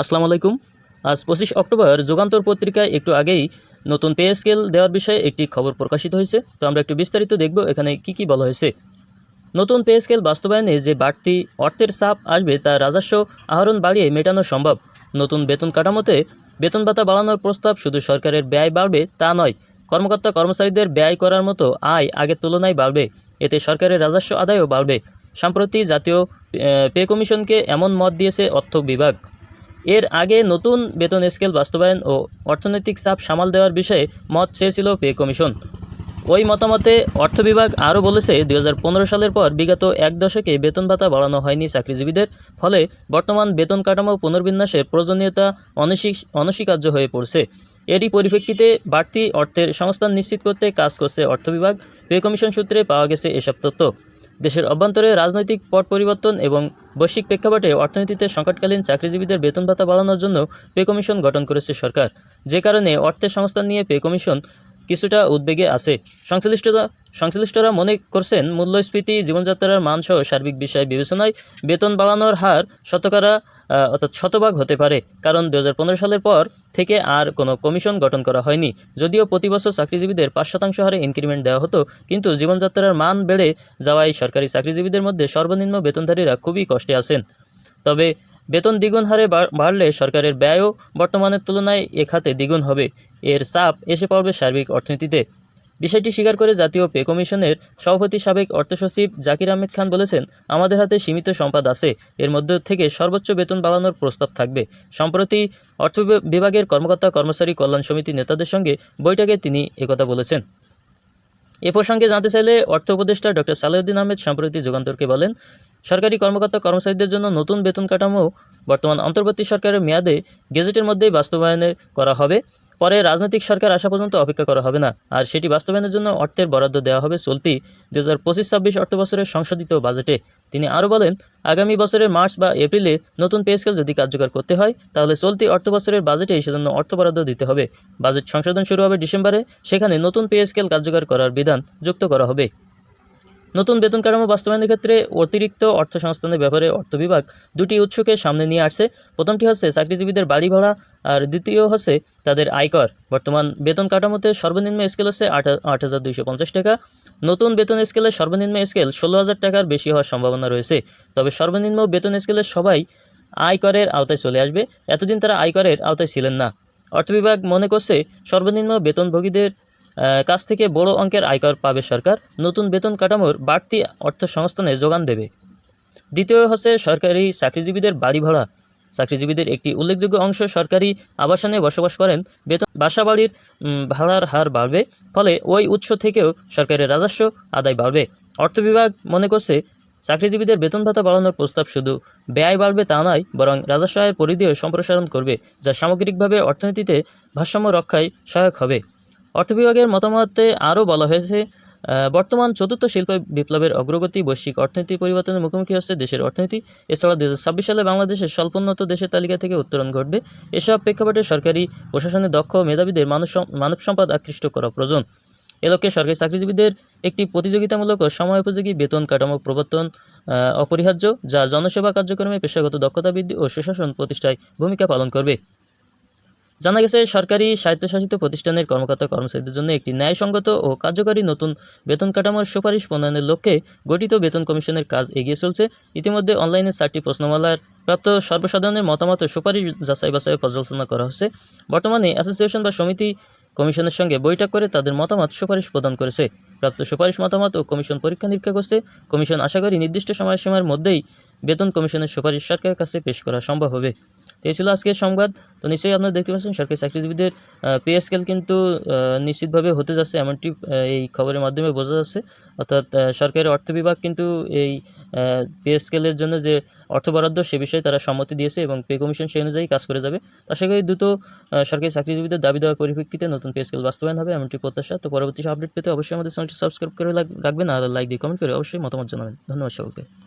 আসসালামু আলাইকুম। আজ পঁচিশ অক্টোবর, যুগান্তর পত্রিকায় একটু আগেই নতুন পে স্কেল দেওয়ার বিষয়ে একটি খবর প্রকাশিত হয়েছে। তো আমরা একটু বিস্তারিত দেখব এখানে কি কি বলা হয়েছে। নতুন পে স্কেল বাস্তবায়নে যে বাড়তি অর্থের চাপ আসবে তা রাজস্ব আহরণ বাড়িয়ে মেটানো সম্ভব। নতুন বেতন কাঠামোতে বেতন ভাতা বাড়ানোর প্রস্তাব শুধু সরকারের ব্যয় বাড়বে তা নয়, কর্মকর্তা কর্মচারীদের ব্যয় করার মতো আয় আগের তুলনায় বাড়বে। এতে সরকারের রাজস্ব আদায়ও বাড়বে। সম্প্রতি জাতীয় পে কমিশনকে এমন মত দিয়েছে অর্থ বিভাগ। এর আগে নতুন বেতন স্কেল বাস্তবায়ন ও অর্থনৈতিক চাপ সামাল দেওয়ার বিষয়ে মত চেয়েছিল পে কমিশন। ওই মতামতে অর্থ বিভাগ আরও বলেছে দু হাজার পনেরো সালের পর বিগত এক দশকে বেতন ভাতা বাড়ানো হয়নি চাকরিজীবীদের, ফলে বর্তমান বেতন কাঠামো পুনর্বিন্যাসের প্রয়োজনীয়তা অনস্বী- অনস্বীকার্য হয়ে পড়ছে। এরই পরিপ্রেক্ষিতে বাড়তি অর্থের সংস্থান নিশ্চিত করতে কাজ করছে অর্থ বিভাগ। পে কমিশন সূত্রে পাওয়া গেছে এসব তথ্য। দেশের অভ্যন্তরে রাজনৈতিক পট পরিবর্তন এবং বৈশ্বিক প্রেক্ষাপটে অর্থনীতিতে সংকটকালীন চাকরিজীবীদের বেতন ভাতা বাড়ানোর জন্য পে কমিশন গঠন করেছে সরকার। যে কারণে অর্থের সংস্থান নিয়ে পে কমিশন কিছুটা উদ্বেগে আছে। সংশ্লিষ্টরা সংশ্লিষ্টরা মনে করছেন, মূল্যস্ফীতি, জীবনযাত্রার মানসহ সার্বিক বিষয় বিবেচনায় বেতন বাড়ানোর হার শতকরা অর্থাৎ শতভাগ হতে পারে। কারণ দু হাজার পনেরো সালের পর থেকে আর কোনো কমিশন গঠন করা হয়নি। যদিও প্রতি বছর চাকরিজীবীদের পাঁচ শতাংশ হারে ইনক্রিমেন্ট দেওয়া হতো, কিন্তু জীবনযাত্রার মান বেড়ে যাওয়ায় সরকারি চাকরিজীবীদের মধ্যে সর্বনিম্ন বেতনধারীরা খুবই কষ্টে আছেন। তবে বেতন দ্বিগুণ হারে বাড়- বাড়লে সরকারের ব্যয়ও বর্তমানের তুলনায় এ খাতে দ্বিগুণ হবে। এর চাপ এসে পড়বে সার্বিক অর্থনীতিতে। বিষয়টি স্বীকার করে জাতীয় পে কমিশনের সভাপতি সাবেক অর্থ সচিব জাকির আহমেদ খান বলেছেন, আমাদের হাতে সীমিত সম্পদ আছে। এর মধ্য থেকে সর্বোচ্চ বেতন বাড়ানোর প্রস্তাব থাকবে। সম্প্রতি অর্থ বিভাগের কর্মকর্তা কর্মচারী কল্যাণ সমিতি নেতাদের সঙ্গে বৈঠকে তিনি একথা বলেছেন। এ প্রসঙ্গে জানতে চাইলে অর্থ উপদেষ্টা ডক্টর সালেউদ্দিন আহমেদ সম্প্রতি যুগান্তরকে বলেন সরকারি কর্মকর্তা কর্মচারীদের জন্য নতুন বেতন কাঠামো বর্তমান অন্তর্বর্তী সরকারের মেয়াদে গেজেটের মধ্যেই বাস্তবায়নে করা হবে। পরে রাজনৈতিক সরকার আসা পর্যন্ত অপেক্ষা করা হবে না। আর সেটি বাস্তবায়নের জন্য অর্থের বরাদ্দ দেওয়া হবে চলতি দু হাজার পঁচিশ ছাব্বিশ অর্থ বছরের সংশোধিত বাজেটে। তিনি আরও বলেন, আগামী বছরের মার্চ বা এপ্রিলে নতুন পে স্কেল যদি কার্যকর করতে হয়, তাহলে চলতি অর্থ বছরের বাজেটে সেজন্য অর্থ বরাদ্দ দিতে হবে। বাজেট সংশোধন শুরু হবে ডিসেম্বরে। সেখানে নতুন পে স্কেল কার্যকর করার বিধান যুক্ত করা হবে। নতুন বেতন কাঠামো বাস্তবায়নের ক্ষেত্রে অতিরিক্ত অর্থ সংস্থানের ব্যাপারে অর্থ বিভাগ দুটি উৎসকে সামনে নিয়ে আসছে। প্রথমটি হচ্ছে চাকরিজীবীদের বাড়ি ভাড়া আর দ্বিতীয় হচ্ছে তাদের আয়কর। বর্তমান বেতন কাঠামোতে সর্বনিম্ন স্কেল হচ্ছে আট হাজার দুইশো পঞ্চাশ টাকা। নতুন বেতন স্কেলের সর্বনিম্ন স্কেল ষোলো হাজার টাকার বেশি হওয়ার সম্ভাবনা রয়েছে। তবে সর্বনিম্ন বেতন স্কেলের সবাই আয়করের আওতায় চলে আসবে। এতদিন তারা আয়করের আওতায় ছিলেন না। অর্থ বিভাগ মনে করছে সর্বনিম্ন বেতনভোগীদের কাছ থেকে বড় অঙ্কের আয়কর পাবে সরকার। নতুন বেতন কাঠামোর বাড়তি অর্থ সংস্থানে যোগান দেবে। দ্বিতীয় হচ্ছে সরকারি চাকরিজীবীদের বাড়ি ভাড়া। চাকরিজীবীদের একটি উল্লেখযোগ্য অংশ সরকারি আবাসনে বসবাস করেন। বেতন বাসা বাড়ির ভাড়ার হার বাড়বে, ফলে ওই উৎস থেকেও সরকারের রাজস্ব আদায় বাড়বে। অর্থ বিভাগ মনে করছে, চাকরিজীবীদের বেতন ভাতা বাড়ানোর প্রস্তাব শুধু ব্যয় বাড়বে তা নয়, বরং রাজস্ব আয়ের পরিধিও সম্প্রসারণ করবে, যা সামগ্রিকভাবে অর্থনীতিতে ভারসাম্য রক্ষায় সহায়ক হবে। অর্থ বিভাগের মতামতে আরও বলা হয়েছে বর্তমান চতুর্থ শিল্প বিপ্লবের অগ্রগতি, বৈশ্বিক অর্থনীতি পরিবর্তনের মুখোমুখি হচ্ছে দেশের অর্থনীতি। এছাড়া দু হাজার ছাব্বিশ সালে বাংলাদেশের স্বল্পোন্নত দেশের তালিকা থেকে উত্তরণ ঘটবে। এসব প্রেক্ষাপটে সরকারি প্রশাসনের দক্ষ মেধাবীদের মানব মানব সম্পদ আকৃষ্ট করা প্রয়োজন। এ লক্ষ্যে সরকারি চাকরিজীবীদের একটি প্রতিযোগিতামূলক ও সময় উপযোগী বেতন কাঠামো প্রবর্তন অপরিহার্য, যা জনসেবা কার্যক্রমে পেশাগত দক্ষতা বৃদ্ধি ও সুশাসন প্রতিষ্ঠায় ভূমিকা পালন করবে। জানা গেছে, সরকারি স্বায়ত্তশাসিত প্রতিষ্ঠানের কর্মকর্তা কর্মচারীদের জন্য একটি ন্যায়সঙ্গত ও কার্যকরী নতুন বেতন কাঠামোর সুপারিশ প্রণয়নের লক্ষ্যে গঠিত বেতন কমিশনের কাজ এগিয়ে চলছে। ইতিমধ্যে অনলাইনে চারটি প্রশ্নমালার প্রাপ্ত সর্বসাধারণের মতামত সুপারিশ যাচাই বাছাই পর্যালোচনা করা হচ্ছে। বর্তমানে অ্যাসোসিয়েশন বা সমিতি কমিশনের সঙ্গে বৈঠক করে তাদের মতামত সুপারিশ প্রদান করেছে। প্রাপ্ত সুপারিশ মতামত ও কমিশন পরীক্ষা নিরীক্ষা করছে। কমিশন আশা করি নির্দিষ্ট সময়সীমার মধ্যেই বেতন কমিশনের সুপারিশ সরকারের কাছে পেশ করা সম্ভব হবে। তো এই ছিল আজকের সংবাদ। তো নিশ্চয়ই আপনারা দেখতে পাচ্ছেন, সরকারি চাকরিজীবীদের পে স্কেল কিন্তু নিশ্চিতভাবে হতে যাচ্ছে, এমনটি এই খবরের মাধ্যমে বোঝা যাচ্ছে। অর্থাৎ সরকারের অর্থ বিভাগ কিন্তু এই পে স্কেলের জন্য যে অর্থ বরাদ্দ, সে বিষয়ে তারা সম্মতি দিয়েছে এবং পে কমিশন সেই অনুযায়ী কাজ করে যাবে। আশা করি দ্রুত সরকারি চাকরিজীবীদের দাবি দেওয়ার পরিপ্রেক্ষিতে নতুন পে স্কেল বাস্তবায়ন হবে, এমনটি প্রত্যাশা। তো পরবর্তী আপডেট পেতে অবশ্যই আমাদের চ্যানেলটি সাবস্ক্রাইব করে রাখ- রাখবেন আর লাইক দিয়ে কমেন্ট করে অবশ্যই মতামত জানাবেন। ধন্যবাদ সকলকে।